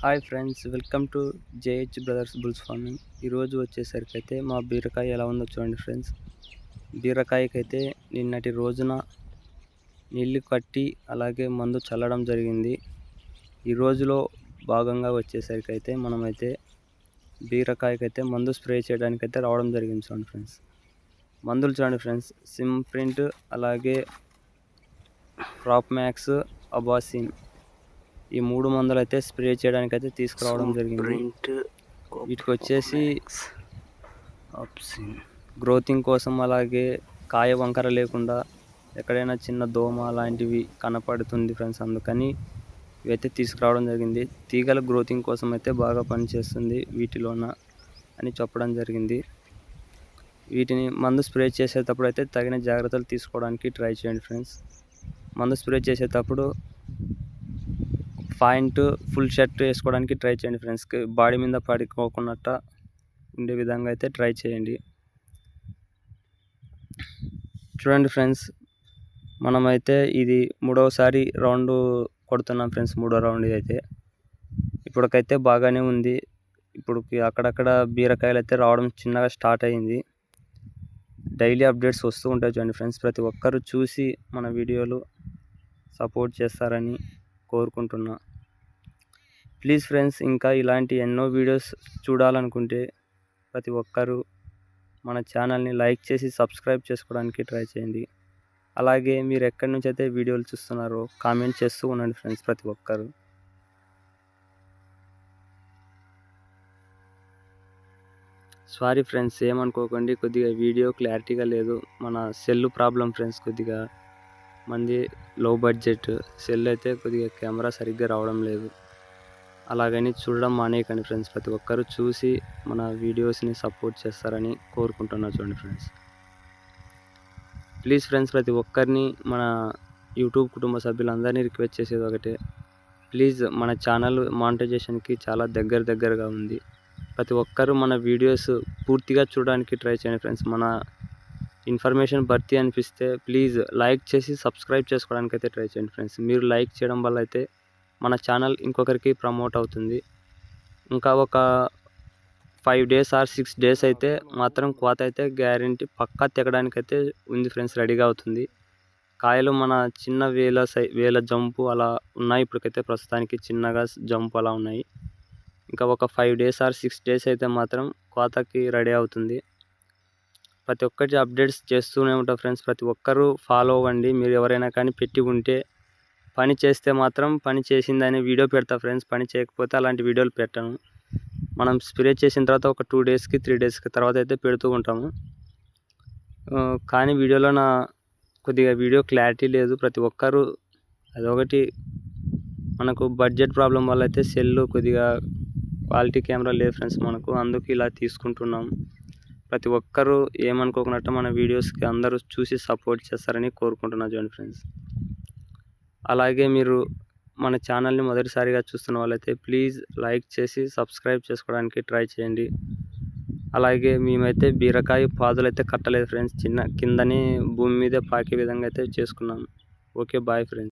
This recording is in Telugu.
Hi friends welcome to JH brothers bulls farming. ఈరోజు వచ్చేసరికి అయితే మా బీరకాయ ఎలా ఉందో చూడండి ఫ్రెండ్స్. బీరకాయకైతే నిన్నటి రోజున నీళ్ళు కట్టి అలాగే మందు చల్లడం జరిగింది. ఈ రోజులో భాగంగా వచ్చేసరికి అయితే మనమైతే బీరకాయకైతే మందు స్ప్రే చేయడానికైతే రావడం జరిగింది చూడండి ఫ్రెండ్స్. మందులు చూడండి ఫ్రెండ్స్ సిమ్ ప్రింట్ అలాగే క్రాప్ మ్యాక్స్ అబాసిన్ ఈ మూడు మందులు అయితే స్ప్రే చేయడానికి అయితే తీసుకురావడం జరిగింది. వీటికి వచ్చేసి గ్రోతింగ్ కోసం అలాగే కాయ వంకర లేకుండా ఎక్కడైనా చిన్న దోమ లాంటివి కనపడుతుంది ఫ్రెండ్స్ అందుకని ఇవైతే తీసుకురావడం జరిగింది. తీగల గ్రోతింగ్ కోసం అయితే బాగా పనిచేస్తుంది వీటిలోన అని చెప్పడం జరిగింది. వీటిని మందు స్ప్రే చేసేటప్పుడు అయితే తగిన జాగ్రత్తలు తీసుకోవడానికి ట్రై చేయండి ఫ్రెండ్స్. మందు స్ప్రే చేసేటప్పుడు పాయింట్ ఫుల్ షర్ట్ వేసుకోవడానికి ట్రై చేయండి ఫ్రెండ్స్. బాడీ మీద పడుకోకున్నట్ట ఉండే విధంగా అయితే ట్రై చేయండి. చూడండి ఫ్రెండ్స్ మనమైతే ఇది మూడవసారి రౌండ్ కొడుతున్నాం ఫ్రెండ్స్ మూడో రౌండ్ అయితే. ఇప్పటికైతే బాగానే ఉంది. ఇప్పుడు అక్కడక్కడ బీరకాయలు అయితే రావడం చిన్నగా స్టార్ట్ అయింది. డైలీ అప్డేట్స్ వస్తూ ఉంటాయి చూడండి ఫ్రెండ్స్ ప్రతి ఒక్కరు చూసి మన వీడియోలు సపోర్ట్ చేస్తారని కోరుకుంటున్నా. ప్లీజ్ ఫ్రెండ్స్ ఇంకా ఇలాంటి ఎన్నో వీడియోస్ చూడాలనుకుంటే ప్రతి ఒక్కరూ మన ఛానల్ని లైక్ చేసి సబ్స్క్రైబ్ చేసుకోవడానికి ట్రై చేయండి. అలాగే మీరు ఎక్కడి నుంచి అయితే వీడియోలు చూస్తున్నారో కామెంట్ చేస్తూ ఉండండి ఫ్రెండ్స్ ప్రతి ఒక్కరు. సారీ ఫ్రెండ్స్ ఏమనుకోకండి కొద్దిగా వీడియో క్లారిటీగా లేదు. మన సెల్ ప్రాబ్లం ఫ్రెండ్స్ కొద్దిగా మంది లో బడ్జెట్ సెల్ అయితే కొద్దిగా కెమెరా సరిగ్గా రావడం లేదు. అలాగని చూడడం మానేయకండి ఫ్రెండ్స్. ప్రతి ఒక్కరూ చూసి మన వీడియోస్ని సపోర్ట్ చేస్తారని కోరుకుంటున్నా చూడండి ఫ్రెండ్స్. ప్లీజ్ ఫ్రెండ్స్ ప్రతి ఒక్కరిని మన యూట్యూబ్ కుటుంబ సభ్యులందరినీ రిక్వెస్ట్ చేసేది ఒకటే. ప్లీజ్ మన ఛానల్ మానిటైజేషన్కి చాలా దగ్గర దగ్గరగా ఉంది. ప్రతి ఒక్కరూ మన వీడియోస్ పూర్తిగా చూడడానికి ట్రై చేయండి ఫ్రెండ్స్. మన ఇన్ఫర్మేషన్ భర్తీ అనిపిస్తే ప్లీజ్ లైక్ చేసి సబ్స్క్రైబ్ చేసుకోవడానికి అయితే ట్రై చేయండి ఫ్రెండ్స్. మీరు లైక్ చేయడం వల్ల అయితే మన ఛానల్ ఇంకొకరికి ప్రమోట్ అవుతుంది. ఇంకా ఒక five days or six days అయితే మాత్రం కోత అయితే గ్యారంటీ పక్కా తెగడానికి అయితే ఉంది ఫ్రెండ్స్ రెడీగా అవుతుంది. కాయలు మన చిన్న వేల సై వేల జంపు అలా ఉన్నాయి. ఇప్పటికైతే ప్రస్తుతానికి చిన్నగా జంపు అలా ఉన్నాయి. ఇంకా ఒక five days or six days అయితే మాత్రం కోతకి రెడీ అవుతుంది. ప్రతి ఒక్కటి అప్డేట్స్ చేస్తూనే ఉంటాం ఫ్రెండ్స్. ప్రతి ఒక్కరూ ఫాలో అవ్వండి. మీరు ఎవరైనా కానీ పెట్టి ఉంటే పని చేస్తే మాత్రం పని చేసిందని వీడియో పెడతా ఫ్రెండ్స్. పని చేయకపోతే అలాంటి వీడియోలు పెట్టాను. మనం స్ప్రే చేసిన తర్వాత ఒక టూ డేస్కి త్రీ డేస్కి తర్వాత అయితే పెడుతూ ఉంటాము. కానీ వీడియోలో నా కొద్దిగా వీడియో క్లారిటీ లేదు. ప్రతి ఒక్కరూ అదొకటి మనకు బడ్జెట్ ప్రాబ్లం వల్ల అయితే సెల్ కొద్దిగా క్వాలిటీ కెమెరా లేదు ఫ్రెండ్స్ మనకు. అందుకు ఇలా తీసుకుంటున్నాం. ప్రతి ఒక్కరూ ఏమనుకోకున్నట్టు మన వీడియోస్కి అందరూ చూసి సపోర్ట్ చేస్తారని కోరుకుంటున్నా చూడండి ఫ్రెండ్స్. అలాగే మీరు మన ఛానల్ని మొదటిసారిగా చూస్తున్న వాళ్ళైతే ప్లీజ్ లైక్ చేసి సబ్స్క్రైబ్ చేసుకోవడానికి ట్రై చేయండి. అలాగే మేమైతే బీరకాయ పాదులు అయితే కట్టలేదు ఫ్రెండ్స్. చిన్న కిందనే భూమి మీదే పాకే విధంగా అయితే చేసుకున్నాం. Okay bye friends.